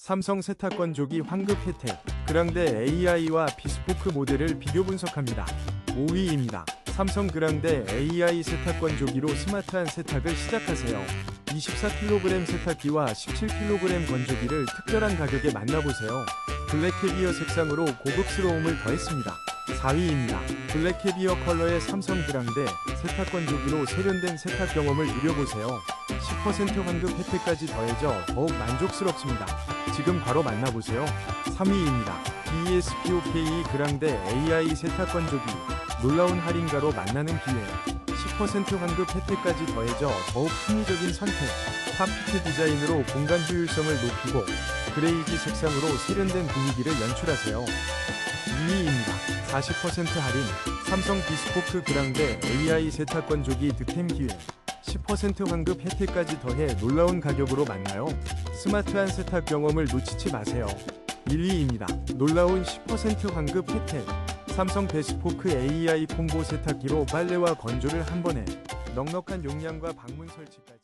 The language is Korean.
삼성 세탁권 조기 환급 혜택, 그랑데 AI와 비스포크 모델을 비교 분석합니다. 5위입니다. 삼성 그랑데 AI 세탁권 조기로 스마트한 세탁을 시작하세요. 24kg 세탁기와 17kg 건조기를 특별한 가격에 만나보세요. 블랙캐비어 색상으로 고급스러움을 더했습니다. 4위입니다. 블랙캐비어 컬러의 삼성 그랑데 세탁권 조기로 세련된 세탁 경험을 누려보세요. 10% 환급 혜택까지 더해져 더욱 만족스럽습니다. 지금 바로 만나보세요. 3위입니다. ESPOKE 그랑데 AI 세탁권 조기. 놀라운 할인가로 만나는 기회. 10% 환급 혜택까지 더해져 더욱 합리적인 선택. 탑피트 디자인으로 공간 효율성을 높이고 그레이지 색상으로 세련된 분위기를 연출하세요. 2위입니다. 40% 할인. 삼성 비스포크 그랑데 AI 세탁권 조기 득템 기회 10% 환급 혜택까지 더해 놀라운 가격으로 만나요. 스마트한 세탁 경험을 놓치지 마세요. 1위입니다. 놀라운 10% 환급 혜택. 삼성 베스포크 AI 콤보 세탁기로 빨래와 건조를 한 번에 넉넉한 용량과 방문 설치까지.